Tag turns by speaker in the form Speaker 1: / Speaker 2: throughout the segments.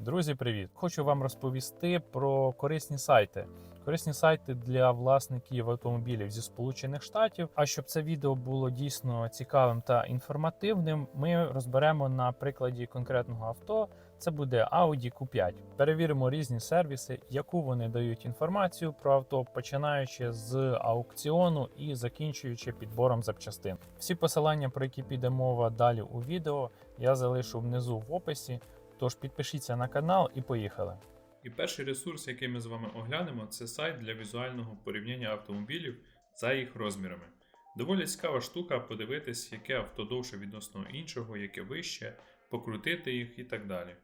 Speaker 1: Друзі, привіт! Хочу вам розповісти про корисні сайти. Корисні сайти для власників автомобілів зі Сполучених Штатів. А щоб це відео було дійсно цікавим та інформативним, ми розберемо на прикладі конкретного авто. Це буде Audi Q5. Перевіримо різні сервіси, яку вони дають інформацію про авто, починаючи з аукціону і закінчуючи підбором запчастин. Всі посилання, про які піде мова далі у відео, я залишу внизу в описі. Тож підпишіться на канал і поїхали.
Speaker 2: І перший ресурс, який ми з вами оглянемо, це сайт для візуального порівняння автомобілів за їх розмірами. Доволі цікава штука подивитись, яке авто довше відносно іншого, яке вище, покрутити їх і так далі.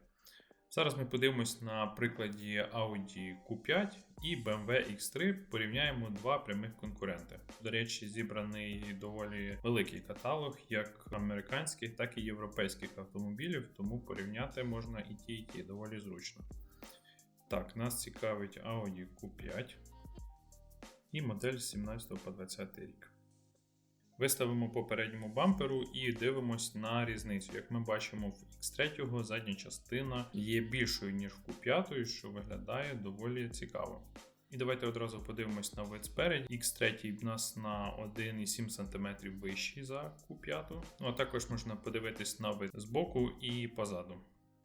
Speaker 2: Зараз ми подивимось на прикладі Audi Q5 і BMW X3 порівняємо два прямих конкуренти. До речі, зібраний доволі великий каталог як американських, так і європейських автомобілів, тому порівняти можна і ті, і ті доволі зручно. Так, нас цікавить Audi Q5 і модель 17 по 20 рік. Виставимо по передньому бамперу і дивимось на різницю. Як ми бачимо, в X3 задня частина є більшою, ніж в Q5, що виглядає доволі цікаво. І давайте одразу подивимось на вид спереді. X3 в нас на 1,7 см вищий за Q5. Ну а також можна подивитись на вид збоку і позаду.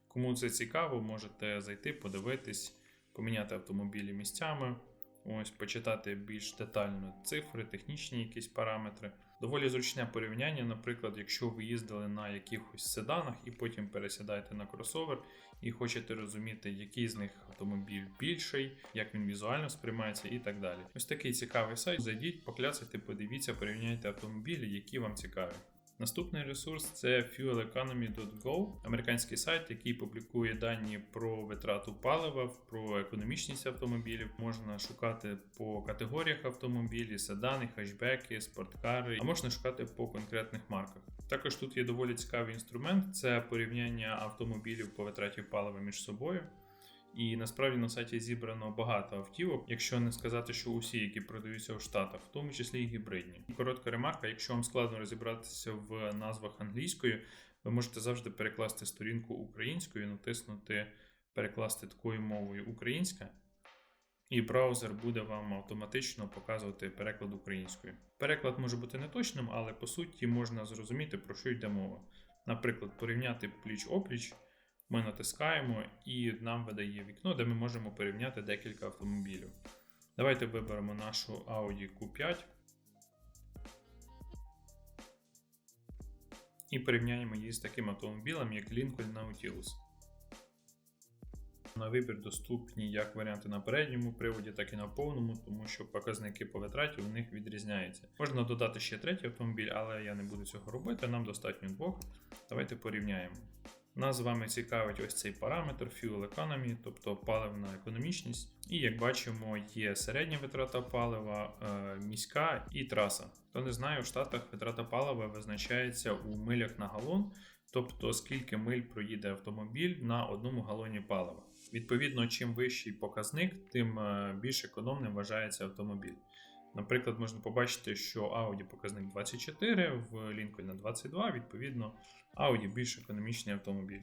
Speaker 2: Кому це цікаво, можете зайти, подивитись, поміняти автомобілі місцями. Ось почитати більш детально цифри, технічні якісь параметри. Доволі зручне порівняння, наприклад, якщо ви їздили на якихось седанах і потім пересідаєте на кросовер і хочете розуміти, який з них автомобіль більший, як він візуально сприймається і так далі. Ось такий цікавий сайт. Зайдіть, покляцайте, подивіться, порівняйте автомобілі, які вам цікаві. Наступний ресурс це fueleconomy.go, американський сайт, який публікує дані про витрату палива, про економічність автомобілів. Можна шукати по категоріях автомобілів, седани, хетчбеки, спорткари, а можна шукати по конкретних марках. Також тут є доволі цікавий інструмент: це порівняння автомобілів по витраті палива між собою. І насправді на сайті зібрано багато автівок, якщо не сказати, що усі, які продаються в Штатах, в тому числі і гібридні. Коротка ремарка: якщо вам складно розібратися в назвах англійською, ви можете завжди перекласти сторінку українською, натиснути перекласти такою мовою українська, і браузер буде вам автоматично показувати переклад українською. Переклад може бути неточним, але по суті можна зрозуміти, про що йде мова. Наприклад, порівняти пліч-опліч. Ми натискаємо і нам видає вікно, де ми можемо порівняти декілька автомобілів. Давайте виберемо нашу Audi Q5 і порівняємо її з таким автомобілем, як Lincoln Nautilus. На вибір доступні як варіанти на передньому приводі, так і на повному, тому що показники по витраті у них відрізняються. Можна додати ще третій автомобіль, але я не буду цього робити, нам достатньо двох. Давайте порівняємо. Нас з вами цікавить ось цей параметр Fuel Economy, тобто паливна економічність. І як бачимо, є середня витрата палива, е, міська і траса. Хто не знає, у Штатах витрата палива визначається у милях на галон, тобто скільки миль проїде автомобіль на одному галоні палива. Відповідно, чим вищий показник, тим е, більш економним вважається автомобіль. Наприклад, можна побачити, що Audi показник 24, в Lincoln 22, відповідно, Audi більш економічний автомобіль.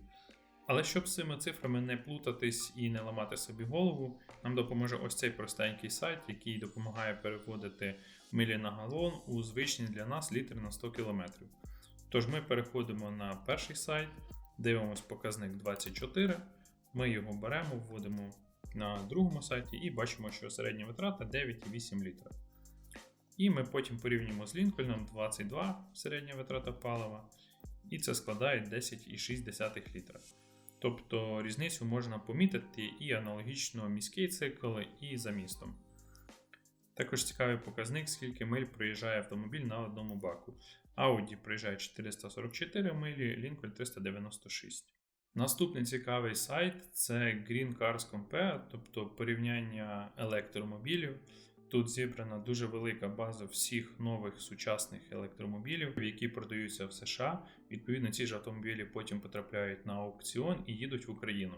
Speaker 2: Але щоб з цими цифрами не плутатись і не ламати собі голову, нам допоможе ось цей простенький сайт, який допомагає переводити милі на галон у звичні для нас літр на 100 км. Тож ми переходимо на перший сайт, дивимось показник 24, ми його беремо, вводимо на другому сайті і бачимо, що середня витрата 9,8 літра. І ми потім порівнюємо з Лінкольном 22 середня витрата палива, і це складає 10,6 літра. Тобто різницю можна помітити і аналогічно міський цикл, і за містом. Також цікавий показник, скільки миль проїжджає автомобіль на одному баку. Audi проїжджає 444 милі, Lincoln 396. Наступний цікавий сайт це Green Cars Compare, тобто порівняння електромобілів. Тут зібрана дуже велика база всіх нових сучасних електромобілів, які продаються в США. Відповідно, ці ж автомобілі потім потрапляють на аукціон і їдуть в Україну.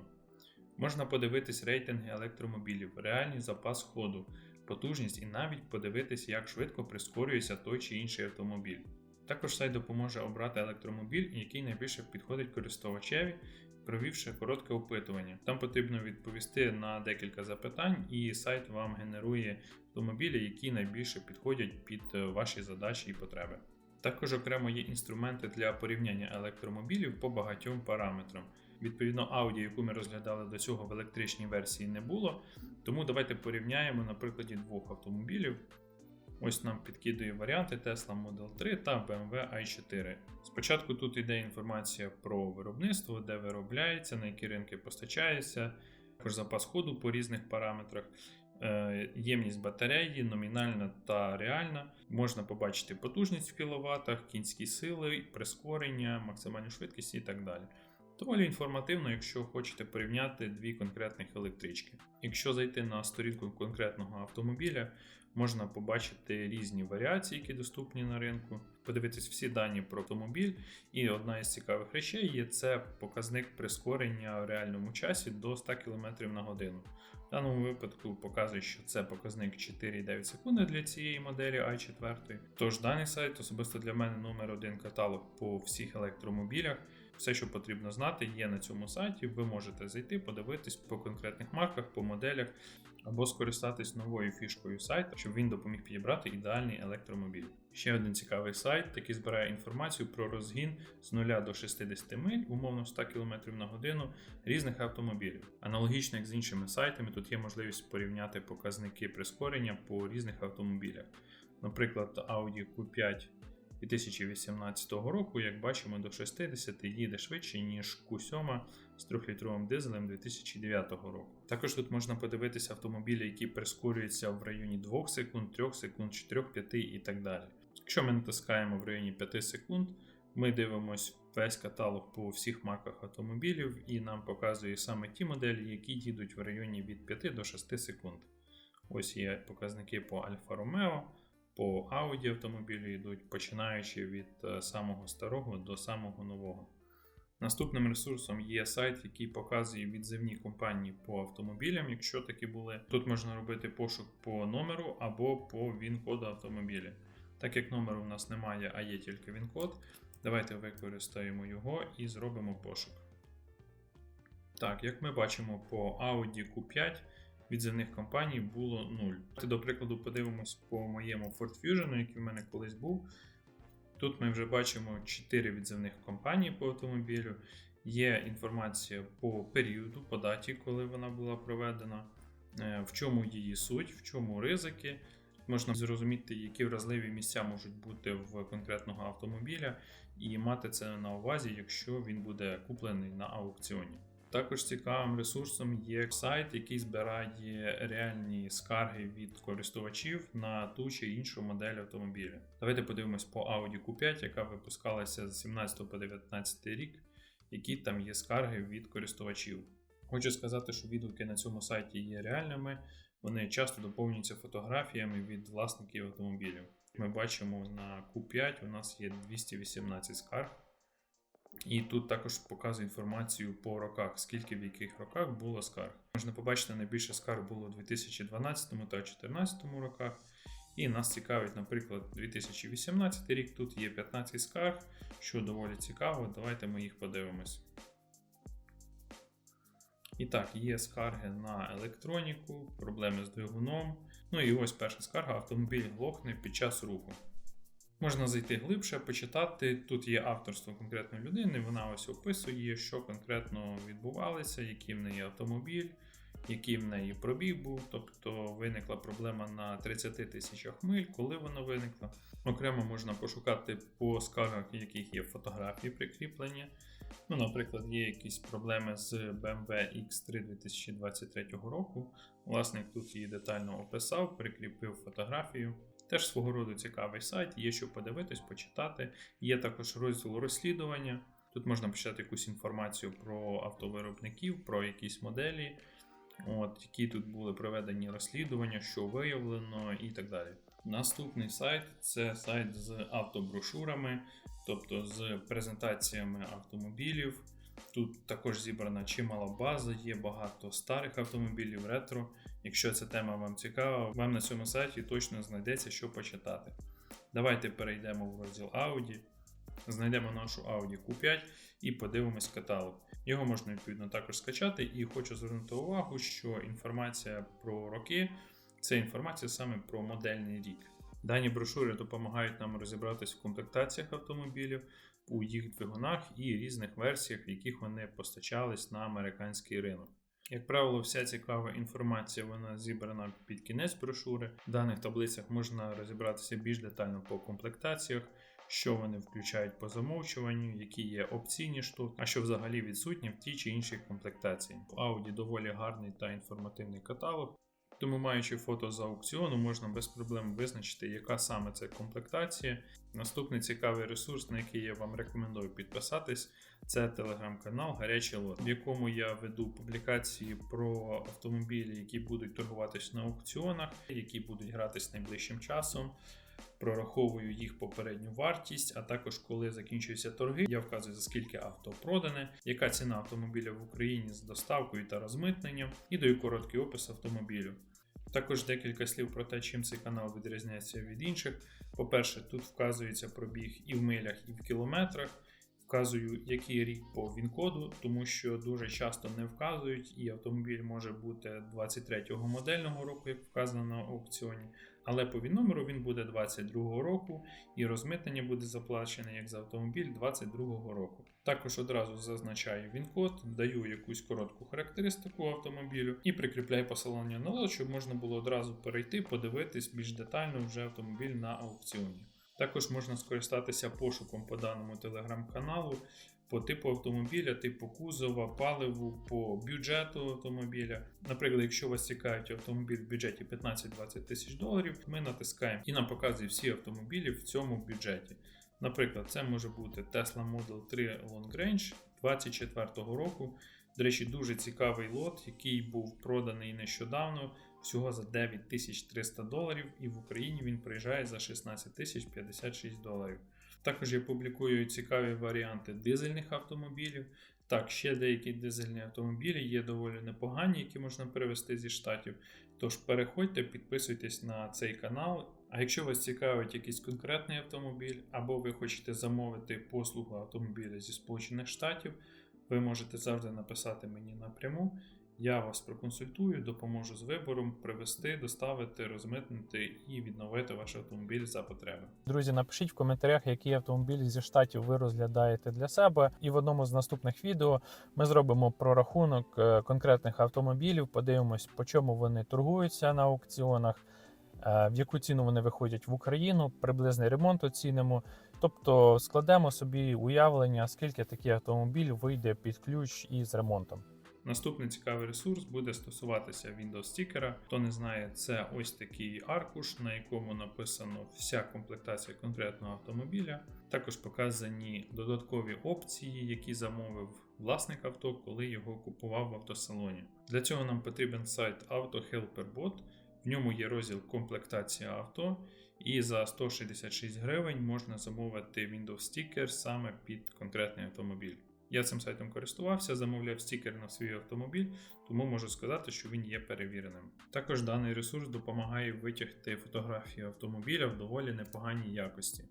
Speaker 2: Можна подивитись рейтинги електромобілів, реальний запас ходу, потужність і навіть подивитись, як швидко прискорюється той чи інший автомобіль. Також сайт допоможе обрати електромобіль, який найбільше підходить користувачеві, провівши коротке опитування. Там потрібно відповісти на декілька запитань, і сайт вам генерує автомобілі, які найбільше підходять під е, ваші задачі і потреби. Також окремо є інструменти для порівняння електромобілів по багатьом параметрам. Відповідно, Audi, яку ми розглядали до цього в електричній версії, не було. Тому давайте порівняємо на прикладі двох автомобілів. Ось нам підкидує варіанти Tesla Model 3 та BMW i4. Спочатку тут йде інформація про виробництво, де виробляється, на які ринки постачається, також запас ходу по різних параметрах, е, ємність батареї, номінальна та реальна. Можна побачити потужність в кіловатах, кінські сили, прискорення, максимальну швидкість і так далі. Доволі інформативно, якщо хочете порівняти дві конкретних електрички. Якщо зайти на сторінку конкретного автомобіля, можна побачити різні варіації, які доступні на ринку, подивитись всі дані про автомобіль. І одна із цікавих речей є це показник прискорення в реальному часі до 100 км на годину. В даному випадку показує, що це показник 4,9 секунди для цієї моделі i4. Тож даний сайт особисто для мене номер один каталог по всіх електромобілях. Все, що потрібно знати, є на цьому сайті. Ви можете зайти, подивитись по конкретних марках, по моделях, або скористатись новою фішкою сайту, щоб він допоміг підібрати ідеальний електромобіль. Ще один цікавий сайт, який збирає інформацію про розгін з 0 до 60 миль, умовно 100 км на годину різних автомобілів. Аналогічно як з іншими сайтами, тут є можливість порівняти показники прискорення по різних автомобілях. Наприклад, Audi Q5 2018 року, як бачимо, до 60 їде швидше, ніж Q7 з 3-літровим дизелем 2009 року. Також тут можна подивитися автомобілі, які прискорюються в районі 2 секунд, 3 секунд, 4, 5 і так далі. Якщо ми натискаємо в районі 5 секунд, ми дивимося весь каталог по всіх марках автомобілів і нам показує саме ті моделі, які їдуть в районі від 5 до 6 секунд. Ось є показники по Alfa Romeo, по Audi автомобілю йдуть, починаючи від е, самого старого до самого нового. Наступним ресурсом є сайт, який показує відзивні компанії по автомобілям, якщо такі були. Тут можна робити пошук по номеру або по він-коду автомобіля. Так як номеру у нас немає, а є тільки він-код, давайте використаємо його і зробимо пошук. Так, як ми бачимо по Audi Q5 відзивних компаній було 0. До прикладу, подивимось по моєму Ford Fusion, який в мене колись був. Тут ми вже бачимо 4 відзивних компанії по автомобілю. Є інформація по періоду, по даті, коли вона була проведена, е, в чому її суть, в чому ризики. Можна зрозуміти, які вразливі місця можуть бути в конкретного автомобіля, і мати це на увазі, якщо він буде куплений на аукціоні. Також цікавим ресурсом є сайт, який збирає реальні скарги від користувачів на ту чи іншу модель автомобіля. Давайте подивимось по Audi Q5, яка випускалася з 17 по 19 рік, які там є скарги від користувачів. Хочу сказати, що відгуки на цьому сайті є реальними, вони часто доповнюються фотографіями від власників автомобілів. Ми бачимо на Q5 у нас є 218 скарг. І тут також показує інформацію по роках, скільки в яких роках було скарг. Можна побачити, найбільше скарг було у 2012 та 2014 роках. І нас цікавить, наприклад, 2018 рік. Тут є 15 скарг, що доволі цікаво. Давайте ми їх подивимось. І так, є скарги на електроніку, проблеми з двигуном. Ну і ось перша скарга: автомобіль глохне під час руху. Можна зайти глибше, почитати. Тут є авторство конкретної людини, вона ось описує, що конкретно відбувалося, який в неї автомобіль, який в неї пробіг був. Тобто виникла проблема на 30 тисячах миль, коли вона виникла. Окремо можна пошукати по скаргах, яких є фотографії прикріплення. Ну, Наприклад, є якісь проблеми з BMW X3 2023 року. Власник тут її детально описав, прикріпив фотографію. Теж свого роду цікавий сайт, є що подивитись, почитати. Є також розділ розслідування. Тут можна почитати якусь інформацію про автовиробників, про якісь моделі, от, які тут були проведені розслідування, що виявлено і так далі. Наступний сайт це сайт з автоброшурами, тобто з презентаціями автомобілів. Тут також зібрана чимала база, є багато старих автомобілів, ретро. Якщо ця тема вам цікава, вам на цьому сайті точно знайдеться що почитати. Давайте перейдемо в розділ Audi, знайдемо нашу Audi Q5 і подивимось каталог. Його можна відповідно також скачати, і хочу звернути увагу, що інформація про роки це інформація саме про модельний рік. Дані брошури допомагають нам розібратись в комплектаціях автомобілів, у їх двигунах і різних версіях, в яких вони постачались на американський ринок. Як правило, вся цікава інформація вона зібрана під кінець брошури. В даних таблицях можна розібратися більш детально по комплектаціях, що вони включають по замовчуванню, які є опційні штуки, а що взагалі відсутні в тій чи іншій комплектації. В Audi доволі гарний та інформативний каталог. Тому, маючи фото з аукціону, можна без проблем визначити, яка саме це комплектація. Наступний цікавий ресурс, на який я вам рекомендую підписатись, це телеграм-канал Гарячий Лот, в якому я веду публікації про автомобілі, які будуть торгуватись на аукціонах, які будуть гратись найближчим часом. Прораховую їх попередню вартість, а також коли закінчуються торги, я вказую за скільки авто продане, яка ціна автомобіля в Україні з доставкою та розмитненням, і даю короткий опис автомобілю. Також декілька слів про те, чим цей канал відрізняється від інших. По-перше, тут вказується пробіг і в милях, і в кілометрах. Вказую, який рік по ВІН-коду, тому що дуже часто не вказують, і автомобіль може бути 23-го модельного року, як вказано на аукціоні. Але по ВІН-номеру він буде 22-го року, і розмитнення буде заплачене як за автомобіль 22-го року. Також одразу зазначаю він-код, даю якусь коротку характеристику автомобілю і прикріпляю посилання на лот, щоб можна було одразу перейти, подивитись більш детально вже автомобіль на аукціоні. Також можна скористатися пошуком по даному телеграм-каналу по типу автомобіля, типу кузова, паливу, по бюджету автомобіля. Наприклад, якщо вас цікавить автомобіль в бюджеті 15-20 тисяч доларів, ми натискаємо і нам показує всі автомобілі в цьому бюджеті. Наприклад, це може бути Tesla Model 3 Long Range 2024 року. До речі, дуже цікавий лот, який був проданий нещодавно, всього за 9300 доларів, і в Україні він приїжджає за 16 тисяч 56 доларів. Також я публікую цікаві варіанти дизельних автомобілів. Так, ще деякі дизельні автомобілі є доволі непогані, які можна перевезти зі штатів. Тож переходьте, підписуйтесь на цей канал. А якщо вас цікавить якийсь конкретний автомобіль, або ви хочете замовити послугу автомобіля зі Сполучених Штатів, ви можете завжди написати мені напряму. Я вас проконсультую, допоможу з вибором привезти, доставити, розмитнити і відновити ваш автомобіль за потреби.
Speaker 1: Друзі, напишіть в коментарях, які автомобілі зі штатів ви розглядаєте для себе. І в одному з наступних відео ми зробимо прорахунок е, конкретних автомобілів, подивимось, по чому вони торгуються на аукціонах, е, в яку ціну вони виходять в Україну, приблизний ремонт оцінимо. Тобто складемо собі уявлення, скільки такий автомобіль вийде під ключ із ремонтом.
Speaker 2: Наступний цікавий ресурс буде стосуватися Windows стікера. Хто не знає, це ось такий аркуш, на якому написано вся комплектація конкретного автомобіля. Також показані додаткові опції, які замовив власник авто, коли його купував в автосалоні. Для цього нам потрібен сайт AutoHelper.bot. В ньому є розділ комплектація авто, і за 166 гривень можна замовити Windows стікер саме під конкретний автомобіль. Я цим сайтом користувався, замовляв стікер на свій автомобіль, тому можу сказати, що він є перевіреним. Також даний ресурс допомагає витягти фотографії автомобіля в доволі непоганій якості.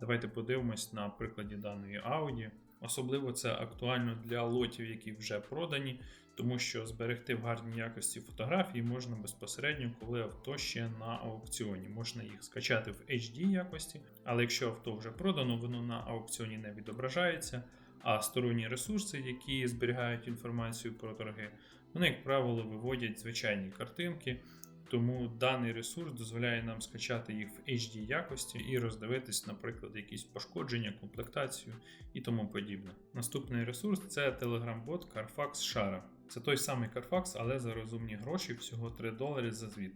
Speaker 2: Давайте подивимось на прикладі даної Audi. Особливо це актуально для лотів, які вже продані, тому що зберегти в гарній якості фотографії можна безпосередньо, коли авто ще на аукціоні. Можна їх скачати в HD якості, але якщо авто вже продано, воно на аукціоні не відображається. А сторонні ресурси, які зберігають інформацію про торги, вони, як правило, виводять звичайні картинки. Тому даний ресурс дозволяє нам скачати їх в HD якості і роздивитись, наприклад, якісь пошкодження, комплектацію і тому подібне. Наступний ресурс це Telegram-бот Carfax Shara. Це той самий Carfax, але за розумні гроші всього 3 долари за звіт.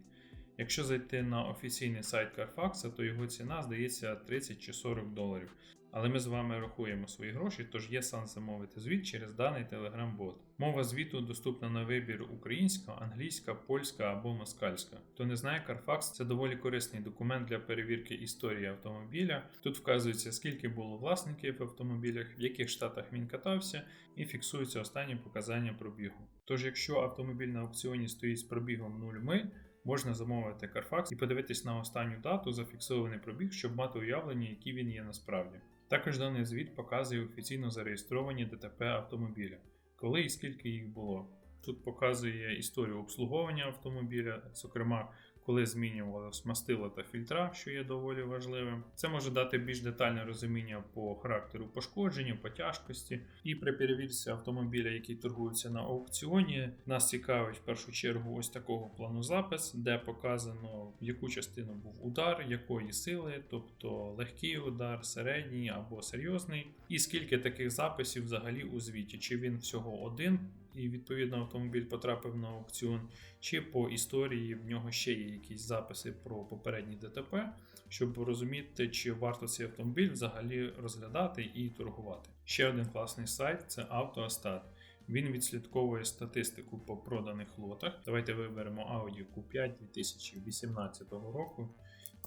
Speaker 2: Якщо зайти на офіційний сайт Carfax, то його ціна здається 30 чи 40 доларів. Але ми з вами рахуємо свої гроші, тож є сенс замовити звіт через даний Telegram-бот. Мова звіту доступна на вибір українська, англійська, польська або москальська. Хто не знає, Carfax це доволі корисний документ для перевірки історії автомобіля. Тут вказується, скільки було власників в автомобілях, в яких штатах він катався, і фіксуються останні показання пробігу. Тож, якщо автомобіль на аукціоні стоїть з пробігом 0 ми, можна замовити Carfax і подивитись на останню дату, зафіксований пробіг, щоб мати уявлення, який він є насправді. Також даний звіт показує офіційно зареєстровані ДТП автомобіля, коли і скільки їх було. Тут показує історію обслуговування автомобіля, зокрема, коли змінювалось мастило та фільтра, що є доволі важливим. Це може дати більш детальне розуміння по характеру пошкодження, по тяжкості. І при перевірці автомобіля, який торгується на аукціоні, нас цікавить в першу чергу ось такого плану запис, де показано в яку частину був удар, якої сили, тобто легкий удар, середній або серйозний, і скільки таких записів взагалі у звіті, чи він всього один. І відповідно автомобіль потрапив на аукціон, чи по історії в нього ще є якісь записи про попередні ДТП, щоб розуміти, чи варто цей автомобіль взагалі розглядати і торгувати. Ще один класний сайт це Автоастат. Він відслідковує статистику по проданих лотах. Давайте виберемо Audi Q5 2018 року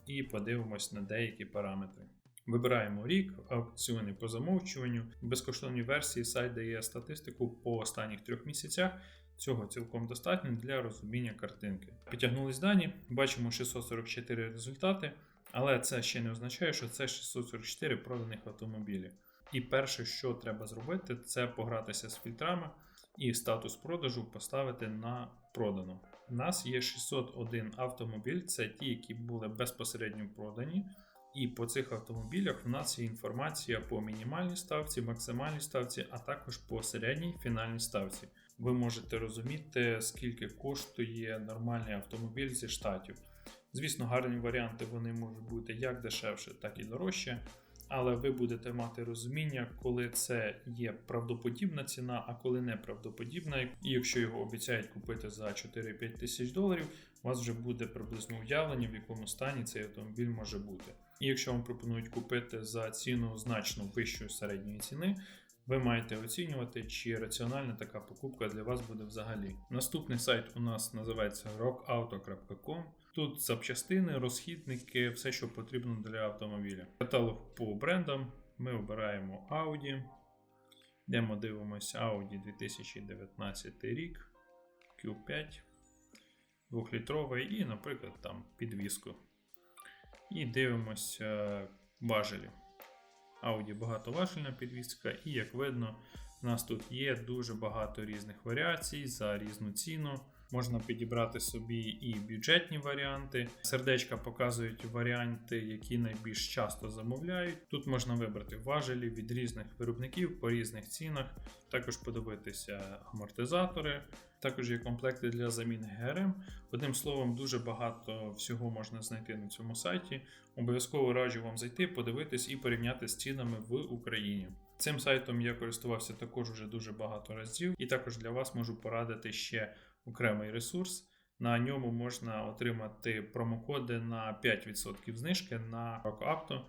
Speaker 2: і подивимось на деякі параметри. Вибираємо рік, аукціони по замовчуванню. В безкоштовній версії сайт дає статистику по останніх трьох місяцях. Цього цілком достатньо для розуміння картинки. Підтягнулись дані, бачимо 644 результати, але це ще не означає, що це 644 проданих автомобілів. І перше, що треба зробити, це погратися з фільтрами і статус продажу поставити на продано. У нас є 601 автомобіль, це ті, які були безпосередньо продані. І по цих автомобілях в нас є інформація по мінімальній ставці, максимальній ставці, а також по середній фінальній ставці. Ви можете розуміти, скільки коштує нормальний автомобіль зі штатів. Звісно, гарні варіанти вони можуть бути як дешевше, так і дорожче. Але ви будете мати розуміння, коли це є правдоподібна ціна, а коли неправдоподібна. І якщо його обіцяють купити за 4-5 тисяч доларів, у вас вже буде приблизно уявлення, в якому стані цей автомобіль може бути. І якщо вам пропонують купити за ціну значно вищої середньої ціни, ви маєте оцінювати, чи раціональна така покупка для вас буде взагалі. Наступний сайт у нас називається rockauto.com. Тут запчастини, розхідники, все, що потрібно для автомобіля. Каталог по брендам. Ми обираємо Audi. Йдемо дивимося Audi 2019 рік, Q5, 2-літровий і, наприклад, там підвіску. І дивимося важелі. Audi багатоважельна підвіска, і як видно, у нас тут є дуже багато різних варіацій за різну ціну. Можна підібрати собі і бюджетні варіанти. Сердечка показують варіанти, які найбільш часто замовляють. Тут можна вибрати важелі від різних виробників по різних цінах. Також подивитися амортизатори. Також є комплекти для заміни ГРМ. Одним словом, дуже багато всього можна знайти на цьому сайті. Обов'язково раджу вам зайти, подивитись і порівняти з цінами в Україні. Цим сайтом я користувався також уже дуже багато разів, і також для вас можу порадити ще окремий ресурс. На ньому можна отримати промокоди на 5% знижки на RockAuto.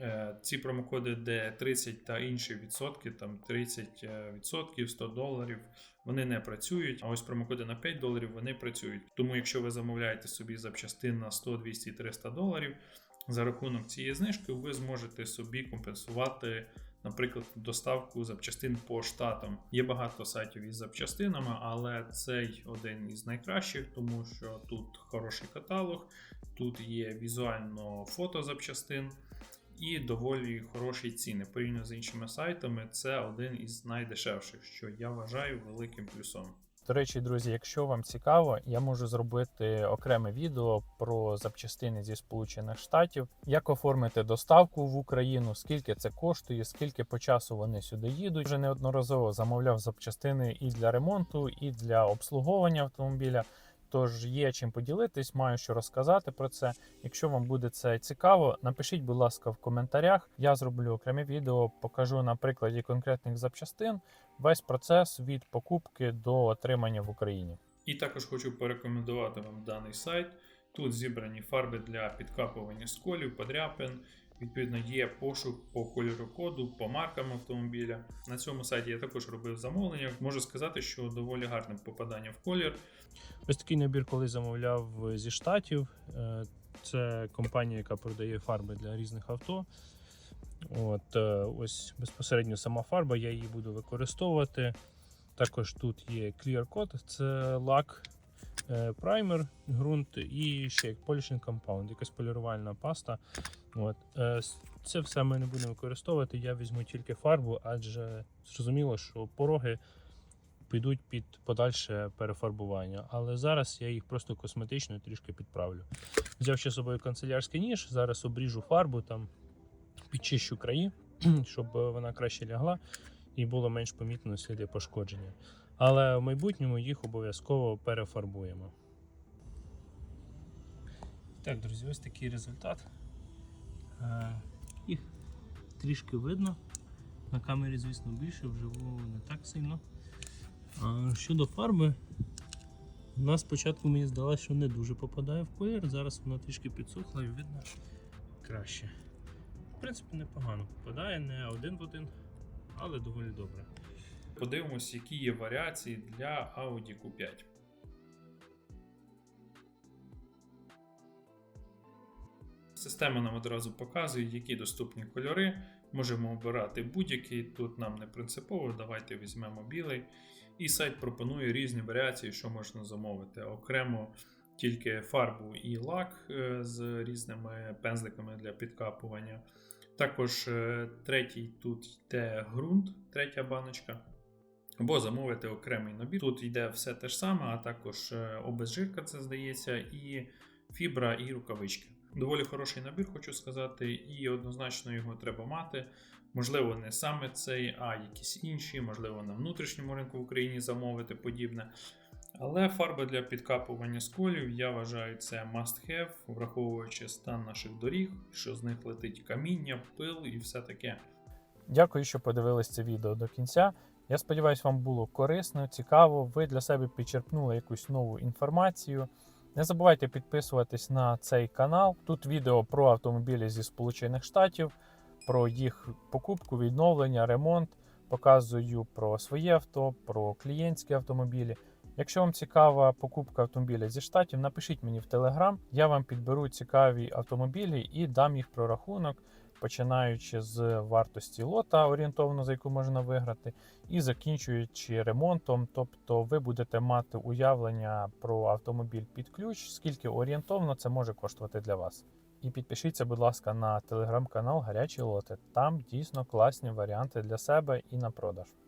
Speaker 2: Е, Ці промокоди, де 30 та інші відсотки, там 30 відсотків, 100 доларів, вони не працюють. А ось промокоди на 5 доларів вони працюють. Тому, якщо ви замовляєте собі запчастин на 100, 200, 300 доларів, за рахунок цієї знижки ви зможете собі компенсувати, наприклад, доставку запчастин по штатам. Є багато сайтів із запчастинами, але цей один із найкращих, тому що тут хороший каталог, тут є візуально фото запчастин. І доволі хороші ціни. Порівняно з іншими сайтами, це один із найдешевших, що я вважаю великим плюсом.
Speaker 1: До речі, друзі, якщо вам цікаво, я можу зробити окреме відео про запчастини зі Сполучених Штатів, як оформити доставку в Україну, скільки це коштує, скільки по часу вони сюди їдуть. Вже неодноразово замовляв запчастини і для ремонту, і для обслуговування автомобіля. Тож є чим поділитись, маю що розказати про це. Якщо вам буде це цікаво, напишіть, будь ласка, в коментарях. Я зроблю окреме відео, покажу на прикладі конкретних запчастин весь процес від покупки до отримання в Україні.
Speaker 2: І також хочу порекомендувати вам даний сайт. Тут зібрані фарби для підкапування сколів, подряпин. Відповідно, є пошук по кольору коду, по маркам автомобіля. На цьому сайті я також робив замовлення. Можу сказати, що доволі гарне попадання в колір.
Speaker 3: Ось такий набір, коли замовляв зі штатів. Е, Це компанія, яка продає фарби для різних авто. От, е, Ось безпосередньо сама фарба, я її буду використовувати. Також тут є Clear Coat, це лак е, праймер, ґрунт і ще polishing compound, якась полірувальна паста. От. Е, Це все ми не будемо використовувати. Я візьму тільки фарбу, адже зрозуміло, що пороги підуть під подальше перефарбування. Але зараз я їх просто косметично трішки підправлю. Взяв ще з собою канцелярський ніж, зараз обріжу фарбу, там підчищу краї, щоб е, вона краще лягла і було менш помітно сліди пошкодження. Але в майбутньому їх обов'язково перефарбуємо. Так, друзі, ось такий результат. Е, Їх трішки видно. На камері, звісно, більше, вживу не так сильно. Щодо фарби, вона спочатку мені здалося, що не дуже попадає в колір. Зараз вона трішки підсохла і видно краще. Принципі, непогано попадає, не один в один, але доволі добре.
Speaker 2: Подивимось, які є варіації для Audi Q5. Система нам одразу показує, які доступні кольори. Можемо обирати будь-який, тут нам не принципово, давайте візьмемо білий. І сайт пропонує різні варіації, що можна замовити. Окремо тільки фарбу і лак е, з різними пензликами для підкапування. Також е, третій тут йде ґрунт, третя баночка. Або замовити окремий набір. Тут йде все те ж саме, а також е, обезжирка, це здається, і фібра, і рукавички. Доволі хороший набір, хочу сказати, і однозначно його треба мати. Можливо, не саме цей, а якісь інші, можливо, на внутрішньому ринку в Україні замовити подібне. Але фарби для підкапування сколів, я вважаю, це must have, враховуючи стан наших доріг, що з них летить каміння, пил і все таке.
Speaker 1: Дякую, що подивились це відео до кінця. Я сподіваюся, вам було корисно, цікаво. Ви для себе підчерпнули якусь нову інформацію. Не забувайте підписуватись на цей канал. Тут відео про автомобілі зі Сполучених Штатів, про їх покупку, відновлення, ремонт. Показую про своє авто, про клієнтські автомобілі. Якщо вам цікава покупка автомобіля зі штатів, напишіть мені в Телеграм. Я вам підберу цікаві автомобілі і дам їх прорахунок, починаючи з вартості лота, орієнтовно за яку можна виграти, і закінчуючи ремонтом. Тобто ви будете мати уявлення про автомобіль під ключ, скільки орієнтовно це може коштувати для вас. І підпишіться, будь ласка, на телеграм-канал Гарячі лоти. Там дійсно класні варіанти для себе і на продаж.